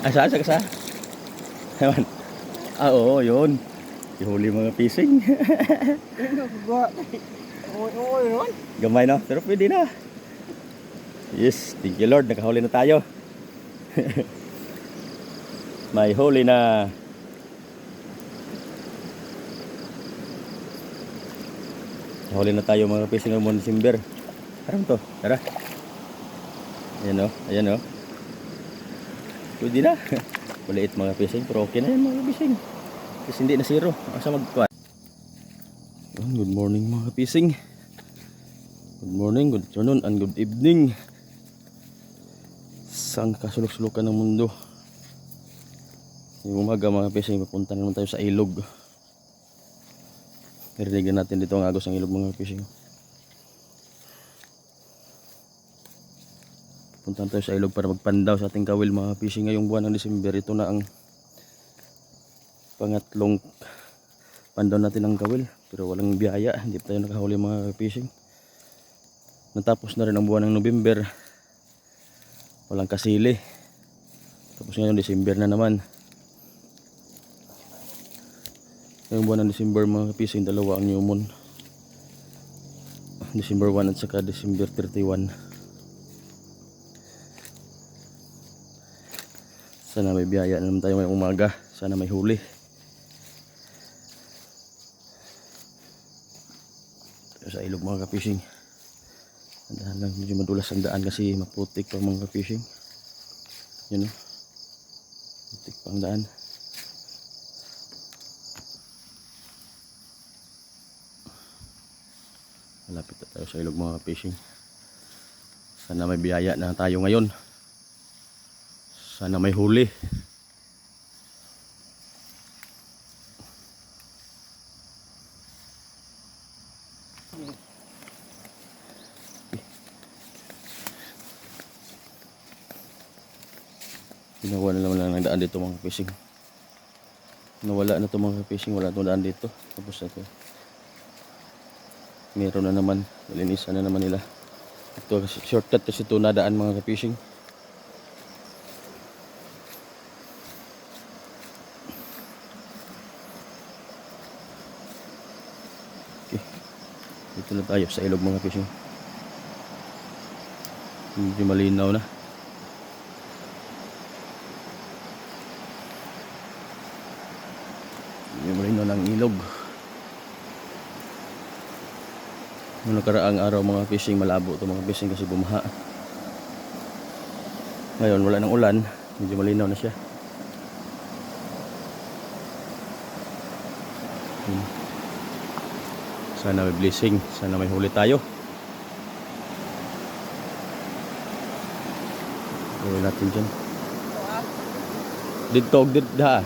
Saan? Saan? Saan? Ewan. Ah, oo, yun. Ihuli mga uy. Gamay no? Pero pwede na. Yes, thank you Lord. Nakahuli na tayo. May huli na. Nakahuli na tayo mga fishing ng December. Parang to. Tara. Ayan o. Ayan o. Pwede na. Maliit mga fishing. Pero okay na yan mga fishing. Kasi hindi na zero. Asa magkuhan. Good morning mga fishing. Good morning, good afternoon, and good evening. Saan kasulok-sulukan ng mundo? Yung umaga mga fishing, papunta naman tayo sa ilog. Narinig na natin dito ang agos ng ilog mga fishing. Punta tayo sa ilog para magpandaw sa ating kawil mga fishing ngayong buwan ng December. Ito na ang pangatlong pandaw natin ng kawil. Pero walang biyaya, hindi pa tayo nakahuli mga fishing. Natapos na rin ang buwan ng November. Walang kasili. Tapos ngayon December na naman. Ngayong buwan ng December mga kapising dalawa ang new moon. December 1 at saka December 31. Sana may biyaya na naman tayo ngayong umaga. Sana may huli. Tayo sa ilog mga kapising. Andahan lang medyo madulas ang daan kasi maputik pa mga fishing. Yun o. Putik pa ang daan. Malapit na tayo sa ilog mga fishing. Sana may biyaya na tayo ngayon. Sana may huli. Ginawa na naman lang ng daan dito mga fishing. Nawala na to mga fishing, wala itong daan dito. Tapos na to. Meron na naman, nalinisan na naman nila. Ito shortcut kasi ito na daan mga fishing. Dito na tayo sa ilog mga fishing. Medyo malinaw na. Yung marino ng ilog. Noong nakaraang araw mga fishing malabo to mga fishing kasi bumaha. Ngayon wala nang ulan, medyo malinaw na siya. Hmm. Sana may blessing, sana may huli tayo. Gawin natin dyan. Dito, dito, ha.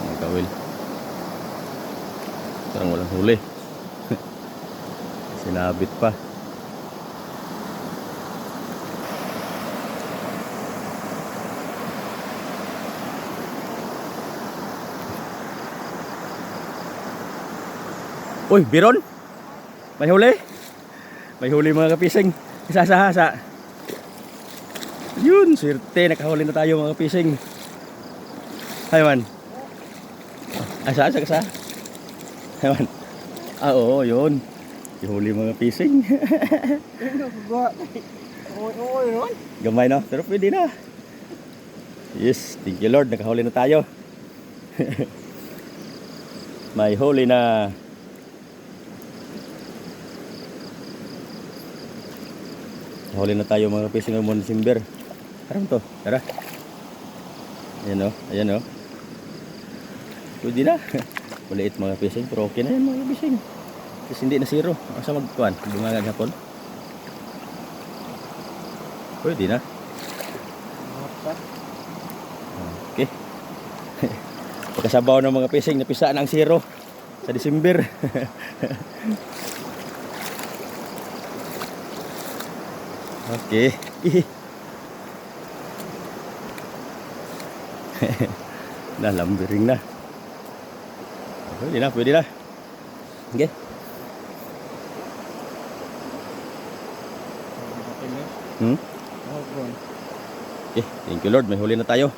Mga kawil. Parang walang huli. Sinabit pa. Uy, Biron? May huli? May huli mga kapising. Isa sa hasa. Yun, swerte. Nakahuli na tayo mga kapising. Hay man. Asa, asa, asa. Ewan. Ah, oo, yun. Ihuli mga uy. Gamay no? Pero pwede na. Yes, thank you Lord. Nakahuli na tayo. May huli na. Huli na tayo mga fishing ng December. Parang to. Tara. Ayan o. Ayan o. Pwede na. Maliit mga fishing. Pero okay na yan mga fishing. Kasi hindi na zero. Asa magkuhan? Bunga hapon. Pwede na. Okay. Pagkasabaw ng mga fishing, napisa na ang zero sa December. okay. Nalambering na. Pwede na, pwede na. Okay. Hmm? Okay, thank you Lord. May huli na tayo.